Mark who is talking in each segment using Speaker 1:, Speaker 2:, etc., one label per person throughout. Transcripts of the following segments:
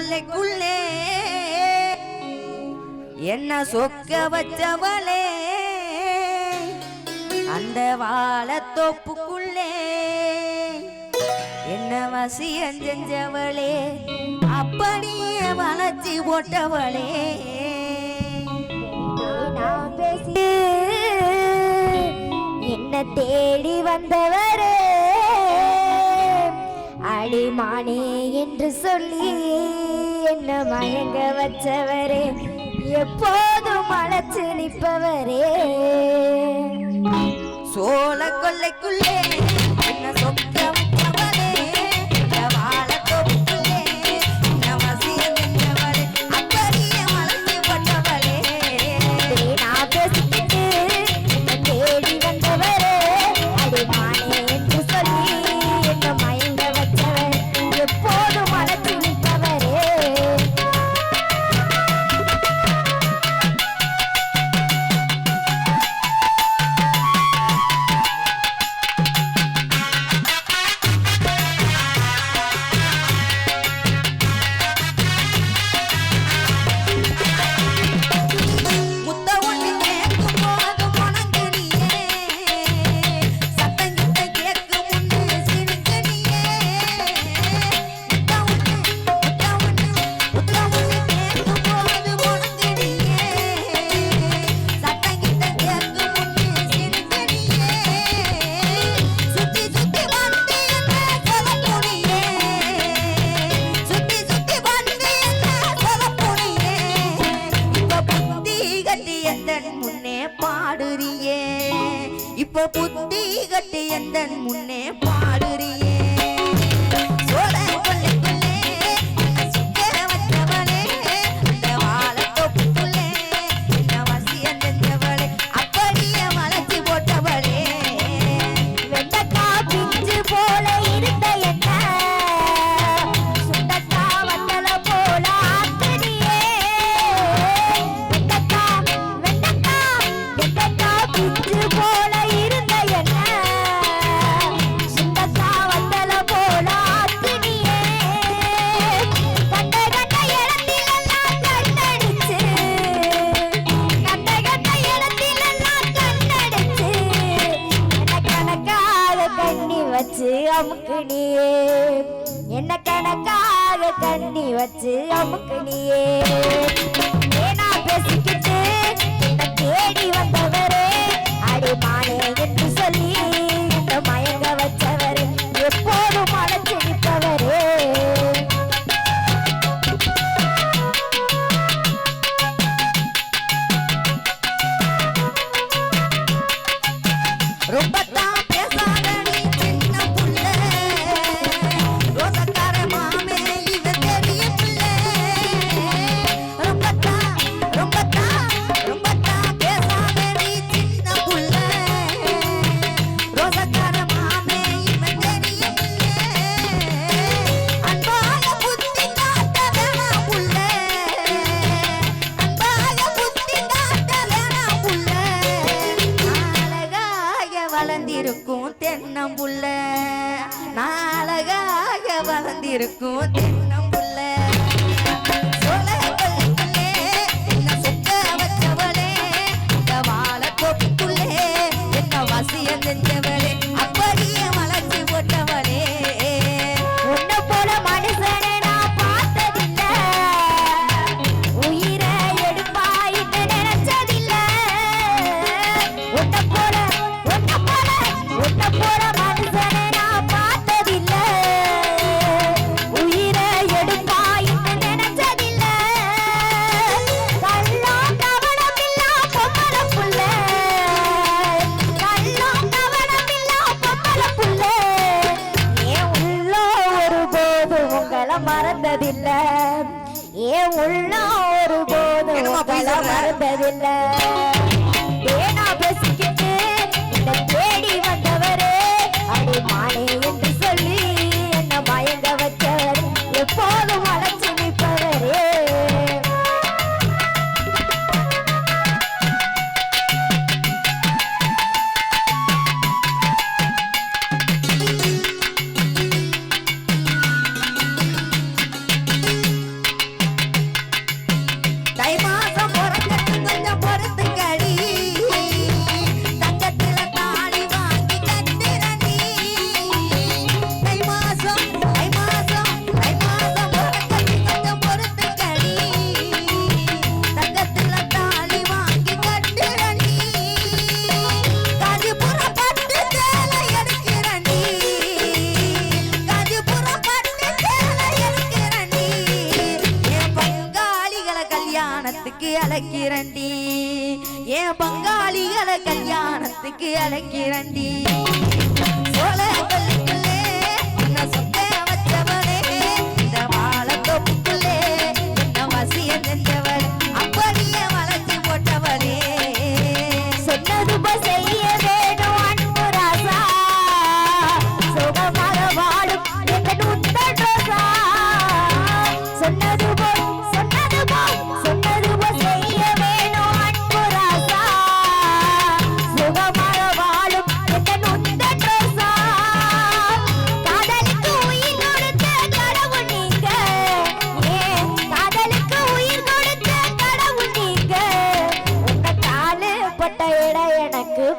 Speaker 1: தொல்லைக்குள்ளே என்ன சொக்க வச்சவளே. அந்த வாழ தோப்புக்குள்ளே. என்ன வசியஞ்செஞ்சவளே அப்படியே வளர்ச்சி போட்டவளே.
Speaker 2: நான் பேசி என்ன தேடி வந்தவரே. அடிமானே என்று சொல்லி என்ன மயங்க வச்சவரே? எப்போதும் அழைச்சு நிற்பவரே.
Speaker 1: சோழ கொள்ளைக்குள்ளே என்ன சொக்க இப்ப புத்தி கட்டி எந்த முன்னே பாடுறியே?
Speaker 2: அமுக்குனியே. என்ன கணக்காக தண்ணி வச்சு அமுக்குனியே. ஏனா பேசிக்கிட்டு தேடி வந்தவரே. அடிமானே என்று சொல்லி
Speaker 1: வளர்ந்திருக்கும் தென்னம்புள்ள. நாளகாக வளர்ந்திருக்கும்
Speaker 2: தென்ன ஏ உள்ள ஒரு போதும் மறுப்பதில்லை
Speaker 1: காதுக்கு அழைக்கிறண்டி
Speaker 2: போல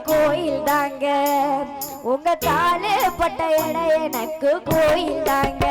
Speaker 2: கோயில் தாங்க. உங்க தாலு பட்ட எடை எனக்கு கோயில் தாங்க.